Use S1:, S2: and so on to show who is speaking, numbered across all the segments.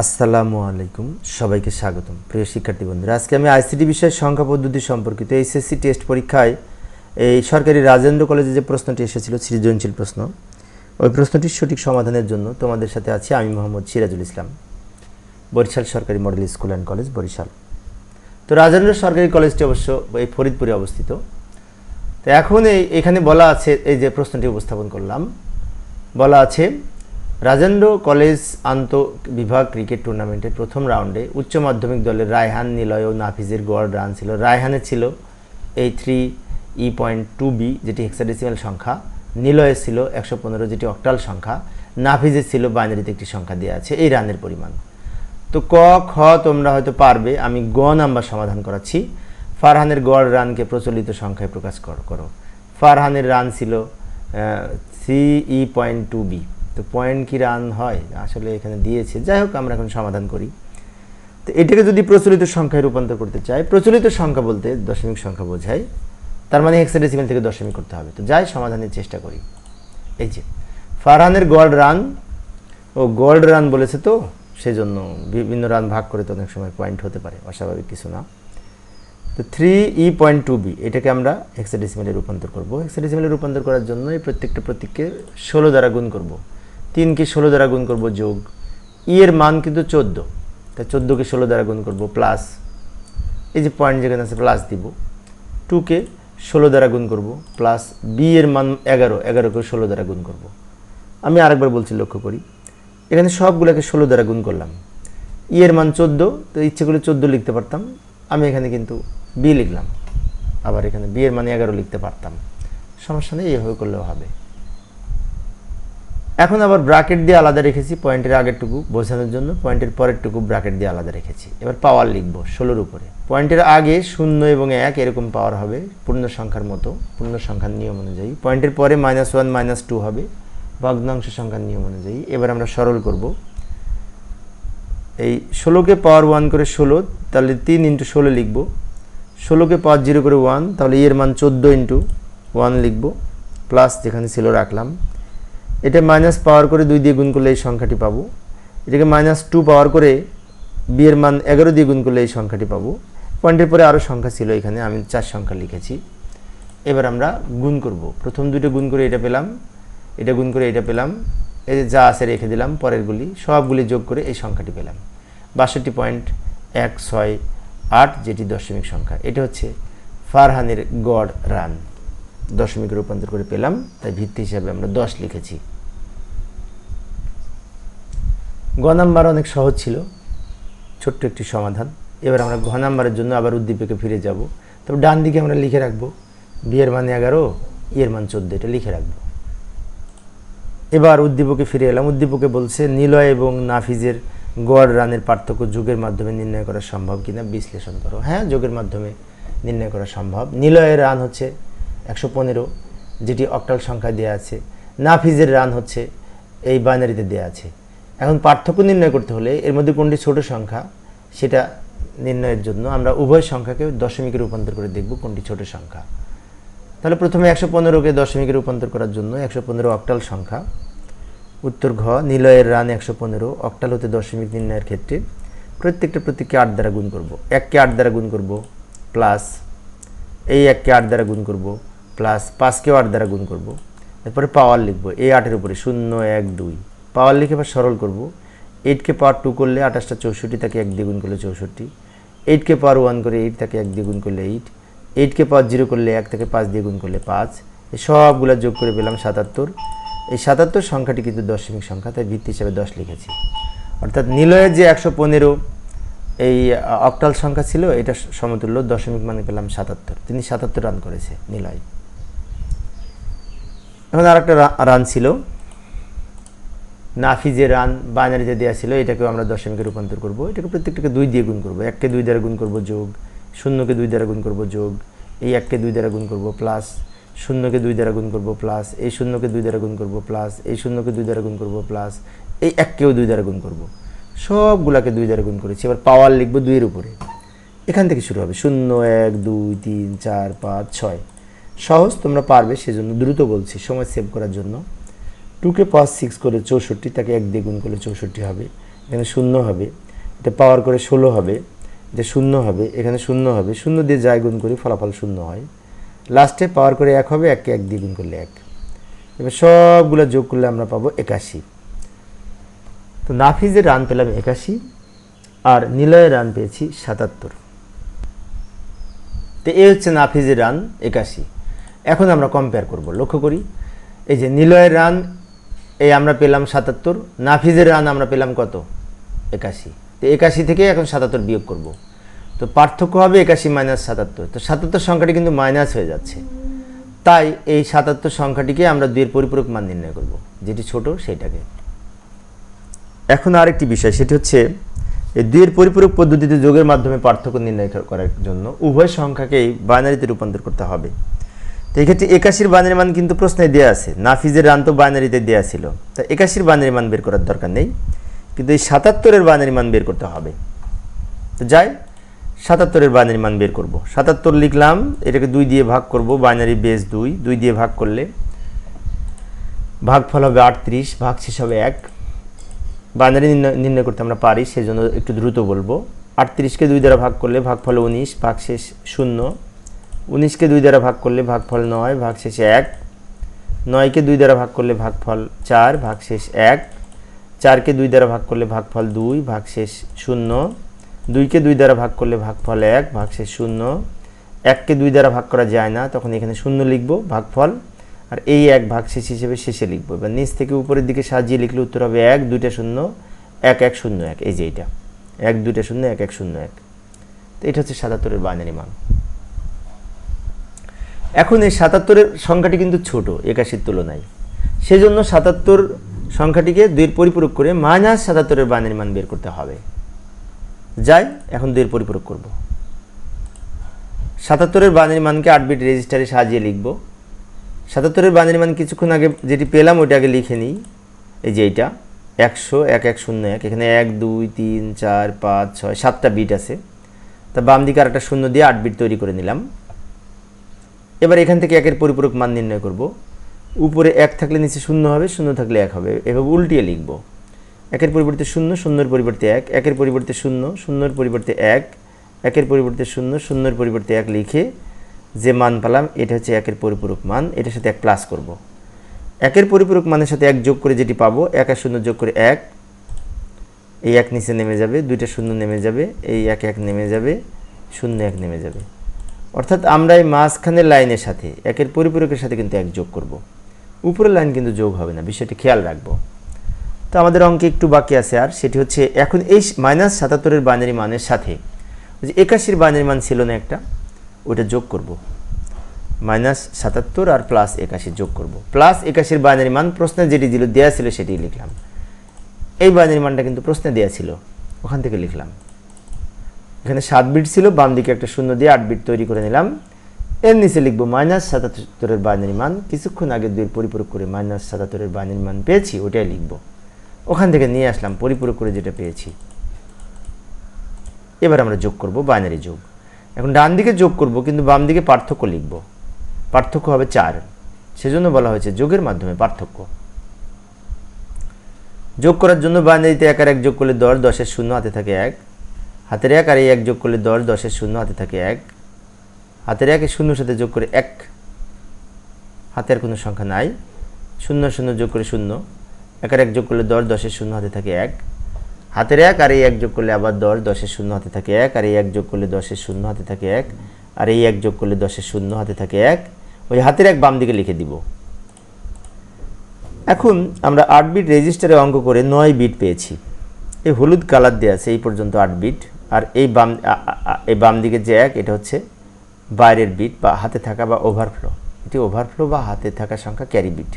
S1: আসসালামু আলাইকুম, সবাইকে স্বাগতম। প্রিয় শিক্ষার্থী বন্ধুরা, আজকে আমি আইসিটি বিষয়ের সংখ্যা পদ্ধতি সম্পর্কিত এইচএসসি টেস্ট পরীক্ষায় এই সরকারি রাজেন্দ্র কলেজে যে প্রশ্নটি এসেছিল, সৃজনশীল প্রশ্ন, ওই প্রশ্নটির সঠিক সমাধানের জন্য তোমাদের সাথে আছি আমি মোহাম্মদ সিরাজুল ইসলাম, বরিশাল সরকারি model school and college, Barishal. তো রাজেন্দ্র সরকারি কলেজটি অবশ্য এই ফরিদপুরে অবস্থিত। তো এখন এই, এখানে বলা আছে, এই যে প্রশ্নটি উপস্থাপন করলাম, বলা আছে রাজেন্দ্র কলেজ আন্ত বিভাগ ক্রিকেট টুর্নামেন্টের প্রথম রাউন্ডে উচ্চ মাধ্যমিক দলের রায়হান, নিলয় ও নাফিজের গড় রান ছিল। রায়হানের ছিল এই three E point two B যেটি হেক্সাডেসিমাল সংখ্যা। নিলয়ের ছিল একশো পনেরো, যেটি অক্টাল সংখ্যা। নাফিজের ছিল বাইনারিতে একটি সংখ্যা দেওয়া আছে। এই রানের পরিমাণ। তো ক, খ তোমরা হয়তো পারবে। আমি গ নাম্বার সমাধান করাচ্ছি। ফারহানের গড় রানকে প্রচলিত সংখ্যায় প্রকাশ কর- ফারহানের রান ছিল C E point two B তো পয়েন্ট কি রান হয়? আসলে এখানে দিয়েছে। যাই হোক আমরা এখন সমাধান করি। তো এটাকে যদি প্রচলিত সংখ্যায় রূপান্তর করতে চাই, প্রচলিত সংখ্যা বলতে দশমিক সংখ্যা বোঝায়। তার মানে হেক্সাডেসিমাল থেকে দশমিক করতে হবে। তো যাই, সমাধানের চেষ্টা করি। এই যে, ফারহানের গড় রান ও গোল্ড রান বলেছে তো? সেই জন্য বিভিন্ন রান ভাগ করে তো অনেক সময় পয়েন্ট হতে পারে। অস্বাভাবিক কিছু না। তো three E point two B এটাকে আমরা হেক্সাডেসিমেলে রূপান্তর করব। হেক্সাডেসিমেলে রূপান্তর করার জন্য এই প্রত্যেকটা প্রতীককে ষোলো দ্বারা গুণ করব। তিনকে ষোলো দ্বারা গুণ করব যোগ। ই এর মান কিন্তু চোদ্দ। তা চোদ্দোকে ষোলো দ্বারা গুণ করব প্লাস এই যে পয়েন্ট যেখানে আছে প্লাস দিব। টুকে ষোলো দ্বারা গুণ করব প্লাস বি এর মান এগারো। এগারোকে ষোলো দ্বারা গুণ করব। আমি আরেকবার বলছি লক্ষ্য করি। এখানে সবগুলোকে ষোলো দ্বারা গুণ করলাম। ই এর মান চোদ্দ, তো ইচ্ছে করলে চোদ্দ লিখতে পারতাম। আমি এখানে কিন্তু বি লিখলাম। আবার এখানে বি এর মানে এগারো লিখতে পারতাম। সমস্যা নেই এভাবে করলেও হবে। এখন আবার ব্র্যাকেট দিয়ে আলাদা রেখেছি পয়েন্টের আগেরটুকু বোঝানোর জন্য পয়েন্টের পরেরটুকু ব্র্যাকেট দিয়ে আলাদা রেখেছি। এবার পাওয়ার লিখব ষোলোর উপরে। পয়েন্টের আগে শূন্য এবং এক এরকম পাওয়ার হবে পূর্ণ সংখ্যার মতো পূর্ণ সংখ্যার নিয়ম অনুযায়ী। পয়েন্টের পরে মাইনাস ওয়ান মাইনাস টু হবে ভগ্নাংশ সংখ্যার নিয়ম অনুযায়ী। এবার আমরা সরল করব। এই ষোলোকে পাওয়ার ওয়ান করে ষোলো, তাহলে তিন ইন্টু ষোলো লিখব। ষোলোকে পাওয়ার জিরো করে ওয়ান তাহলে এর মান চোদ্দ ইন্টু ওয়ান লিখব। প্লাস যেখানে ছিল রাখলাম। এটা মাইনাস পাওয়ার করে দুই দিয়ে গুণ করলে এই সংখ্যাটি পাবো। এটাকে মাইনাস টু পাওয়ার করে বিয়ের মান এগারো দিয়ে গুণ করলে এই সংখ্যাটি পাবো। পয়েন্টের পরে আরও সংখ্যা ছিল এখানে, আমি চার সংখ্যা লিখেছি। এবার আমরা গুণ করব। প্রথম দুটো গুণ করে এটা পেলাম, এটা গুণ করে এটা পেলাম যে যা আছে রেখে দিলাম, পরেরগুলি, সবগুলি যোগ করে এই সংখ্যাটি পেলাম। বাষট্টি পয়েন্ট এক ছয় আট, যেটি দশমিক সংখ্যা। এটা হচ্ছে ফারহানের গড় রান। দশমিকে রূপান্তর করে পেলাম, তাই ভিত্তি হিসাবে আমরা দশ লিখেছি। গ নাম্বার অনেক সহজ ছিল, ছোট্ট একটি সমাধান। এবার আমরা ঘ নাম্বারের জন্য আবার উদ্দীপকে ফিরে যাব। তবে ডান দিকে আমরা লিখে রাখব বিয়ের মান এগারো ইয়ের মান চোদ্দ, এটা লিখে রাখব। এবার উদ্দীপকে ফিরে এলাম। উদ্দীপকে বলছে, নিলয় এবং নাফিজের গড় রানের পার্থক্য যুগের মাধ্যমে নির্ণয় করা সম্ভব কিনা? বিশ্লেষণ করো। হ্যাঁ যোগের মাধ্যমে নির্ণয় করা সম্ভব। নিলয়ের রান হচ্ছে একশো পনেরো, যেটি অক্টাল সংখ্যায় দেওয়া আছে। নাফিজের রান হচ্ছে এই বাইনারিতে দেওয়া আছে। এখন পার্থক্য নির্ণয় করতে হলে এর মধ্যে কোনটি ছোট সংখ্যা সেটা নির্ণয়ের জন্য আমরা উভয় সংখ্যাকে দশমিকে রূপান্তর করে দেখব কোনটি ছোট সংখ্যা। তাহলে প্রথমে একশো পনেরোকে দশমিকে রূপান্তর করার জন্য একশো পনেরো অক্টাল সংখ্যা। উত্তর ঘ, নিলয়ের রান একশো পনেরো, অক্টাল হতে দশমিক নির্ণয়ের ক্ষেত্রে প্রত্যেকটা প্রত্যেককে আট দ্বারা গুণ করব। এককে আট দ্বারা গুণ করব, প্লাস এই এককে আট দ্বারা গুণ করব প্লাস পাঁচকেও আট দ্বারা গুণ করব। এরপরে পাওয়ার লিখব এই আটের উপরে, শূন্য, এক, দুই। পাওয়ার লিখে এবার সরল করব। এইটকে পাওয়ার টু করলে আঠাশটা চৌষট্টি, তাকে এক দ্বিগুণ করলে চৌষট্টি। এইটকে পাওয়ার ওয়ান করে এইট তাকে এক দ্বিগুণ করলে এইট এইটকে পাওয়ার জিরো করলে এক থেকে পাঁচ দিয়ে গুণ করলে পাঁচ। এই সবগুলো যোগ করে পেলাম সাতাত্তর। এই সাতাত্তর সংখ্যাটি কিন্তু দশমিক সংখ্যা, তাই ভিত্তি হিসাবে দশ লিখেছি। অর্থাৎ নিলয়ের যে একশো পনেরো, এই অক্টাল সংখ্যা ছিল, এটা সমতুল্য দশমিক মানে পেলাম সাতাত্তর। তিনি সাতাত্তর রান করেছে, নিলয়। এখন আর একটা রান ছিল। নাফিজে রান বাইনারি যে দেওয়া ছিল, এটাকেও আমরা দশমিকে রূপান্তর করব। এটাকে প্রত্যেকটাকে দুই দিয়ে গুণ করব। এককে দুই দ্বারা গুণ করব যোগ, শূন্যকে দুই দ্বারা গুণ করব যোগ, এই এককে দুই দ্বারা গুণ করব প্লাস শূন্যকে দুই দ্বারা গুণ করব প্লাস এই শূন্যকে দুই দ্বারা গুণ করব প্লাস এই শূন্যকে দুই দ্বারা গুণ করব প্লাস এই এককেও দুই দ্বারা গুণ করব। সবগুলাকে দুই দ্বারা গুণ করেছি। এবার পাওয়ার লিখব দুইয়ের উপরে। এখান থেকে শুরু হবে। শূন্য, এক, দুই, তিন, চার, পাঁচ, ছয়। সহজ, তোমরা পারবে সেজন্য দ্রুত বলছি, সময় সেভ করার জন্য। টুকে পাঁচ সিক্স করে চৌষট্টি, তাকে এক দিয়ে গুণ করলে চৌষট্টি হবে। এখানে শূন্য হবে। এটা পাওয়ার করে ষোলো হবে। এটা শূন্য হবে। এখানে শূন্য হবে। শূন্য দিয়ে যায় গুণ করি, ফলাফল শূন্য হয়। লাস্টে পাওয়ার করে এক হবে এককে এক দিয়ে গুণ করলে এক। এবার সবগুলো যোগ করলে আমরা পাবো একাশি। তো নাফিজের রান পেলাম একাশি, আর নিলয়ের রান পেয়েছি সাতাত্তর। তো এ হচ্ছে নাফিজের রান একাশি। এখন আমরা কম্পেয়ার করব। লক্ষ্য করি, এই যে নিলয়ের রান, এই আমরা পেলাম সাতাত্তর, নাফিজের রান আমরা পেলাম কত? একাশি। তো একাশি থেকে এখন সাতাত্তর বিয়োগ করব। তো পার্থক্য হবে একাশি মাইনাস সাতাত্তর। তো সাতাত্তর সংখ্যাটি কিন্তু মাইনাস হয়ে যাচ্ছে। তাই এই সাতাত্তর সংখ্যাটিকে আমরা দুইয়ের পরিপূরক মান নির্ণয় করব। যেটি ছোট সেটাকে এখন আরেকটি বিষয়, সেটি হচ্ছে, এই দুইয়ের পরিপূরক পদ্ধতিতে যোগের মাধ্যমে পার্থক্য নির্ণয় করার জন্য উভয় সংখ্যাকেই বাইনারিতে রূপান্তর করতে হবে। তো এক্ষেত্রে একাশির বাইনারি মান কিন্তু প্রশ্নে দেওয়া আছে। নাফিজের রান তো বাইনারিতে দেওয়া ছিল। তা একাশির বাইনারি মান বের করার দরকার নেই। কিন্তু এই সাতাত্তরের বাইনারি মান বের করতে হবে। তো যাই, সাতাত্তরের বাইনারি মান বের করব। সাতাত্তর লিখলাম, এটাকে দুই দিয়ে ভাগ করব, বাইনারি বেস দুই দুই দিয়ে ভাগ করলে ভাগফল হবে আটত্রিশ ভাগ শেষ হবে এক। বাইনারি নির্ণয় করতে আমরা পারি, সেজন্য একটু দ্রুত বলব। আটত্রিশকে দুই দ্বারা ভাগ করলে ভাগফল উনিশ ভাগ শেষ শূন্য। উনিশকে দুই দ্বারা ভাগ করলে ভাগফল নয় ভাগ শেষে এক। নয়কে দুই দ্বারা ভাগ করলে ভাগফল চার ভাগ শেষ এক। চারকে দুই দ্বারা ভাগ করলে ভাগফল দুই ভাগ শেষ শূন্য। দুইকে দুই দ্বারা ভাগ করলে ভাগফল এক ভাগ শেষ শূন্য। এককে দুই দ্বারা ভাগ করা যায় না, তখন এখানে শূন্য লিখব, ভাগফল। আর এই এক ভাগ শেষ হিসেবে শেষে লিখব। এবার নিচ থেকে উপরের দিকে সাজিয়ে লিখলে উত্তর হবে এক, দুইটা শূন্য, এক এক, শূন্য এক। এই যে এইটা এক, দুইটা শূন্য, এক এক, শূন্য এক। তো এটা হচ্ছে সাতাত্তরের বাইনারি মান। এখন এই সাতাত্তরের সংখ্যাটি কিন্তু ছোট, একাশির তুলনায়। সেজন্য সাতাত্তর সংখ্যাটিকে দুইয়ের পরিপূরক করে মাইনাস সাতাত্তরের বাইনারি মান বের করতে হবে। যাই, এখন দুইয়ের পরিপূরক করব। সাতাত্তরের বাইনারি মানকে আট বিট রেজিস্টারে সাজিয়ে লিখব। সাতাত্তরের বাইনারি মান কিছুক্ষণ আগে যেটি পেলাম, ওইটা আগে লিখে নিই। এই যে এইটা, একশো, এক এক, শূন্য, এক। এখানে এক, দুই, তিন, চার, পাঁচ, ছয়, সাতটা বিট আছে। তা বাম দিকে আরেকটা শূন্য দিয়ে আট বিট তৈরি করে নিলাম। এবার এখান থেকে একের পরিপূরক মান নির্ণয় করব। উপরে এক থাকলে নিচে শূন্য হবে, শূন্য থাকলে এক হবে। এভাবে উল্টিয়ে লিখব। একের পরিবর্তে শূন্য, শূন্যর পরিবর্তে এক, একের পরিবর্তে শূন্য, শূন্যর পরিবর্তে এক, একের পরিবর্তে শূন্য, শূন্যর পরিবর্তে এক লিখে যে মান পেলাম, এটা হচ্ছে একের পরিপূরক মান, এটার সাথে এক প্লাস করব। একের পরিপূরক মানের সাথে এক যোগ করে যেটি পাবো, এক আর শূন্য যোগ করে এক, এই এক নিচে নেমে যাবে, দুইটা শূন্য নেমে যাবে, এই এক এক নেমে যাবে, শূন্য এক নেমে যাবে। অর্থাৎ আমরা এই মাঝখানের লাইনের সাথে, একের পরিপূরকের সাথে কিন্তু এক যোগ করব। উপরের লাইন কিন্তু যোগ হবে না, বিষয়টি খেয়াল রাখব। তো আমাদের অঙ্কে একটু বাকি আছে, আর সেটি হচ্ছে এখন এই মাইনাস সাতাত্তরের বাইনারি মানের সাথে যে একাশির বাইনারি মান ছিল না একটা, ওইটা যোগ করব। মাইনাস সাতাত্তর আর প্লাস একাশি যোগ করব। প্লাস একাশির বাইনারি মান, প্রশ্নে যেটি দিল দেওয়া ছিল সেটি লিখলাম। এই বাইনারি মানটা কিন্তু প্রশ্নে দেওয়া ছিল, ওখান থেকে লিখলাম। এখানে সাত বিট ছিল, বাম দিকে একটা শূন্য দিয়ে আট বিট তৈরি করে নিলাম। এর নিচে লিখব মাইনাস সাতাত্তরের বাইনারি মান। কিছুক্ষণ আগে দুইয়ের পরিপূরক করে মাইনাস সাতাত্তরের বাইনারি মান পেয়েছি ওটাই লিখব। ওখান থেকে নিয়ে আসলাম, পরিপূরক করে যেটা পেয়েছি। এবার আমরা যোগ করব বাইনারি যোগ। এখন ডান দিকে যোগ করব, কিন্তু বাম দিকে পার্থক্য লিখব। পার্থক্য হবে চার। সেজন্য বলা হয়েছে যোগের মাধ্যমে পার্থক্য। যোগ করার জন্য বাইনারিতে এক আর এক যোগ করলে দশ, দশের শূন্য, হাতে থাকে এক। হাতের এক আর এই এক যোগ করলে দশ, দশের শূন্য, হাতে থাকে এক। হাতের এক শূন্যর সাথে যোগ করে এক। হাতের কোনো সংখ্যা নাই। শূন্য শূন্য যোগ করে শূন্য। এক আর এক যোগ করলে দশ, দশের শূন্য, হাতে থাকে এক। হাতের এক আর এই এক যোগ করলে আবার দশ, দশের শূন্য, হাতে থাকে এক। আর এই এক যোগ করলে দশের শূন্য, হাতে থাকে এক। আর এই এক যোগ করলে দশের শূন্য, হাতে থাকে এক। ওই হাতের এক বাম দিকে লিখে দিব। এখন আমরা আট বিট রেজিস্টারে অঙ্ক করে নয় বিট পেয়েছি। এই হলুদ কালার দেওয়া আছে, এই পর্যন্ত আট বিট। আর এই বাম এই বাম দিকে যে এক, এটা হচ্ছে বাইরের বিট বা হাতে থাকা বা ওভারফ্লো এটি ওভারফ্লো বা হাতে থাকা সংখ্যা ক্যারি বিট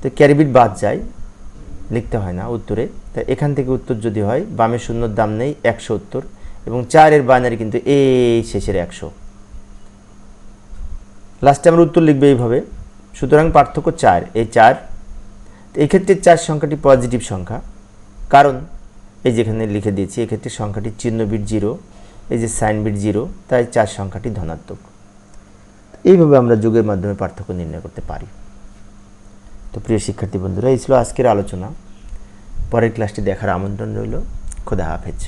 S1: তো ক্যারি বিট বাদ যায়, লিখতে হয় না উত্তরে। তা এখান থেকে উত্তর যদি হয় বামের শূন্যর দাম নেই, একশো উত্তর। এবং চারের বাইনারি কিন্তু এই শেষের একশো। লাস্টে আমরা উত্তর লিখবে এইভাবে। সুতরাং পার্থক্য চার, এই চার। এই ক্ষেত্রে চার সংখ্যাটি পজিটিভ সংখ্যা। কারণ এই যেখানে লিখে দিয়েছি, এক্ষেত্রে সংখ্যাটি চিহ্ন বিট জিরো, এই যে সাইন বিট জিরো, তাই চার সংখ্যাটি ধনাত্মক। এইভাবে আমরা যুগের মাধ্যমে পার্থক্য নির্ণয় করতে পারি। তো প্রিয় শিক্ষার্থী বন্ধুরা, এই ছিল আজকের আলোচনা। পরের ক্লাসটি দেখার আমন্ত্রণ রইল। খোদা হাফেজ।